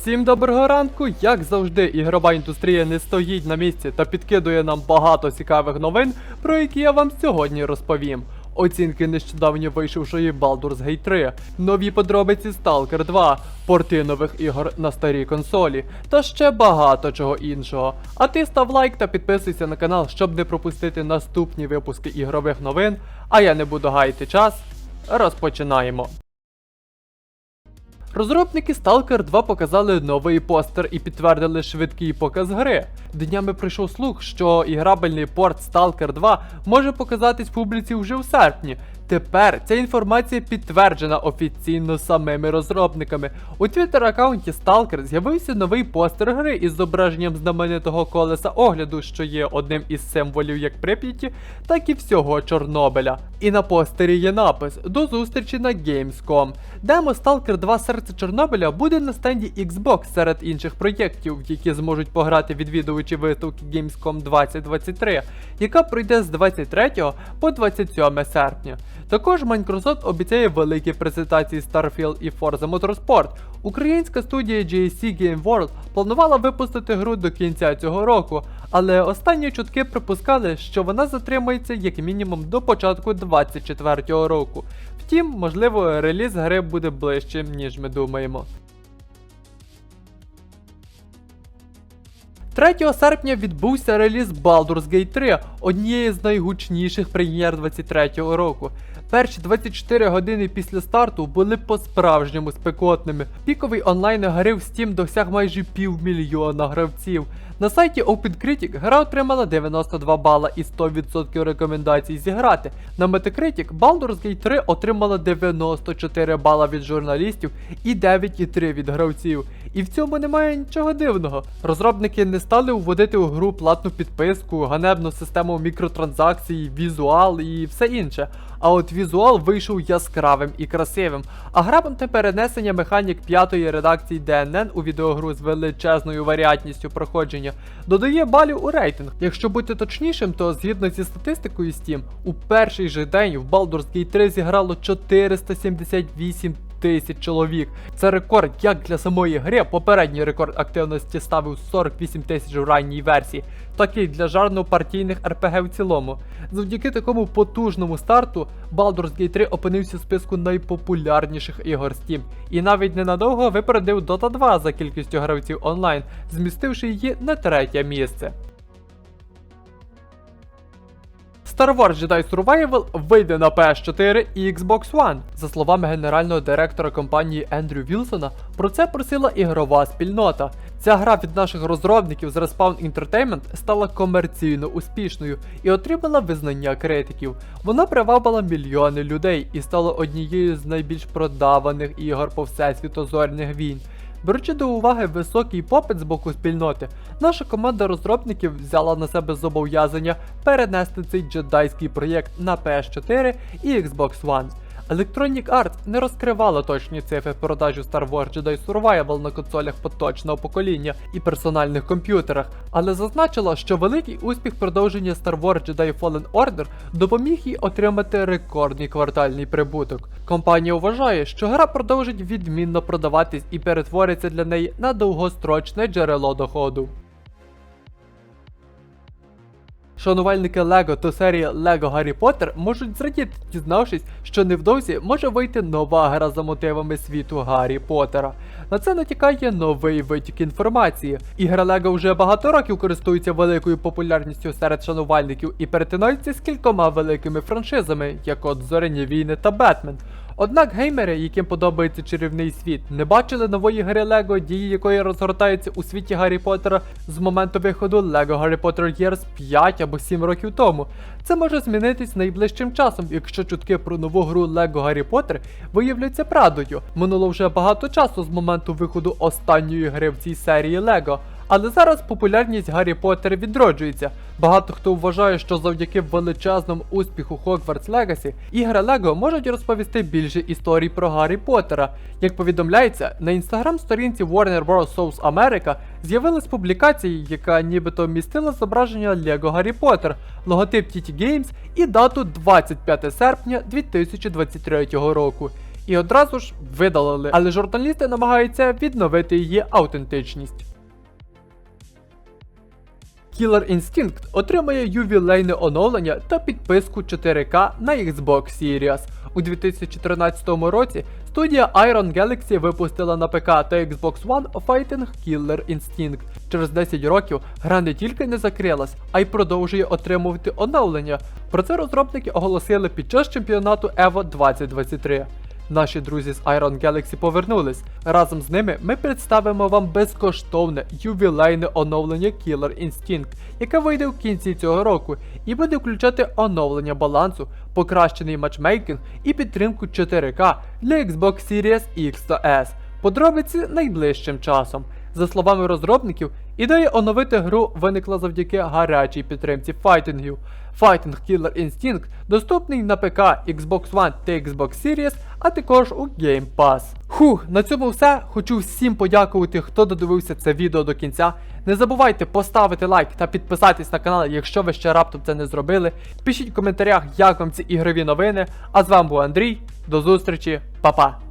Всім доброго ранку! Як завжди, ігрова індустрія не стоїть на місці та підкидує нам багато цікавих новин, про які я вам сьогодні розповім. Оцінки нещодавно вийшовшої Baldur's Gate 3, нові подробиці Stalker 2, порти нових ігор на старій консолі та ще багато чого іншого. А ти став лайк та підписуйся на канал, щоб не пропустити наступні випуски ігрових новин. А я не буду гаяти час. Розпочинаємо. Розробники Stalker 2 показали новий постер і підтвердили швидкий показ гри. Днями прийшов слух, що іграбельний порт Stalker 2 може показатись публіці вже в серпні. Тепер ця інформація підтверджена офіційно самими розробниками. У твіттер аккаунті Stalker з'явився новий постер гри із зображенням знаменитого колеса огляду, що є одним із символів як Прип'яті, так і всього Чорнобиля. І на постері є напис До зустрічі на Gamescom. Демо Stalker 2 Серце Чорнобиля буде на стенді Xbox серед інших проєктів, які зможуть пограти відвідувачі виставки Gamescom 2023, яка пройде з 23 по 27 серпня. Також Microsoft обіцяє великі презентації Starfield і Forza Motorsport. Українська студія GSC Game World планувала випустити гру до кінця цього року, але останні чутки припускали, що вона затримається як мінімум до початку 2024 року. Втім, можливо, реліз гри буде ближчим, ніж ми думаємо. 3 серпня відбувся реліз Baldur's Gate 3, однієї з найгучніших прем'єр 23-го року. Перші 24 години після старту були по-справжньому спекотними. Піковий онлайн гри в Steam досяг майже півмільйона гравців. На сайті OpenCritic гра отримала 92 бала і 100% рекомендацій зіграти. На Metacritic Baldur's Gate 3 отримала 94 бала від журналістів і 9,3 від гравців. І в цьому немає нічого дивного. Розробники не стали вводити у гру платну підписку, ганебну систему мікротранзакцій, візуал і все інше. А от візуал вийшов яскравим і красивим. А грабанте перенесення механік п'ятої редакції DNN у відеогру з величезною варіатністю проходження додає балів у рейтинг. Якщо бути точнішим, то згідно зі статистикою Steam, у перший же день в Baldur's Gate 3 зіграло 478 тисяч чоловік. Це рекорд як для самої гри. Попередній рекорд активності ставив 48 тисяч у ранній версії, так і для жарно-партійних RPG в цілому. Завдяки такому потужному старту Baldur's Gate 3 опинився в списку найпопулярніших ігор Steam і навіть ненадовго випередив Dota 2 за кількістю гравців онлайн, змістивши її на третє місце. Star Wars Jedi Survival вийде на PS4 і Xbox One. За словами генерального директора компанії Ендрю Вілсона, про це просила ігрова спільнота. Ця гра від наших розробників з Respawn Entertainment стала комерційно успішною і отримала визнання критиків. Вона привабила мільйони людей і стала однією з найбільш продаваних ігор по всесвіту зоряних війн. Беручи до уваги високий попит з боку спільноти, наша команда розробників взяла на себе зобов'язання перенести цей джедайський проєкт на PS4 і Xbox One. Electronic Arts не розкривала точні цифри продажу Star Wars Jedi Survival на консолях поточного покоління і персональних комп'ютерах, але зазначила, що великий успіх продовження Star Wars Jedi Fallen Order допоміг їй отримати рекордний квартальний прибуток. Компанія вважає, що гра продовжить відмінно продаватись і перетвориться для неї на довгострочне джерело доходу. Шанувальники Лего та серії Лего Гаррі Поттер можуть зрадіти, дізнавшись, що невдовзі може вийти нова гра за мотивами світу Гаррі Поттера. На це натякає новий витік інформації. Ігра Лего вже багато років користується великою популярністю серед шанувальників і перетинаються з кількома великими франшизами, як от Зоряні війни та Бетмен. Однак геймери, яким подобається чарівний світ, не бачили нової гри Лего, дії якої розгортаються у світі Гаррі Поттера з моменту виходу Lego Harry Potter Years 5 або 7 років тому. Це може змінитись найближчим часом, якщо чутки про нову гру Lego Harry Potter виявляться правдою. Минуло вже багато часу з моменту виходу останньої гри в цій серії Лего. Але зараз популярність Гаррі Поттера відроджується. Багато хто вважає, що завдяки величезному успіху Hogwarts Legacy ігри Лего можуть розповісти більше історій про Гаррі Поттера. Як повідомляється, на інстаграм-сторінці Warner Bros. South America з'явилась публікація, яка нібито містила зображення Lego Гаррі Поттер, логотип TT Games і дату 25 серпня 2023 року. і одразу ж видалили. Але журналісти намагаються відновити її аутентичність. Killer Instinct отримає ювілейне оновлення та підписку 4К на Xbox Series. У 2014 році студія Iron Galaxy випустила на ПК та Xbox One Fighting Killer Instinct. Через 10 років гра не тільки не закрилась, а й продовжує отримувати оновлення. Про це розробники оголосили під час чемпіонату EVO 2023. Наші друзі з Iron Galaxy повернулись. Разом з ними ми представимо вам безкоштовне ювілейне оновлення Killer Instinct, яке вийде в кінці цього року, і буде включати оновлення балансу, покращений матчмейкінг і підтримку 4К для Xbox Series X та S. Подробиці найближчим часом. За словами розробників, ідея оновити гру виникла завдяки гарячій підтримці файтингів. Fighting Killer Instinct доступний на ПК, Xbox One та Xbox Series, а також у Game Pass. Хух, на цьому все. Хочу всім подякувати, хто додивився це відео до кінця. Не забувайте поставити лайк та підписатись на канал, якщо ви ще раптом це не зробили. Пишіть в коментарях, як вам ці ігрові новини. А з вами був Андрій. До зустрічі, па-па!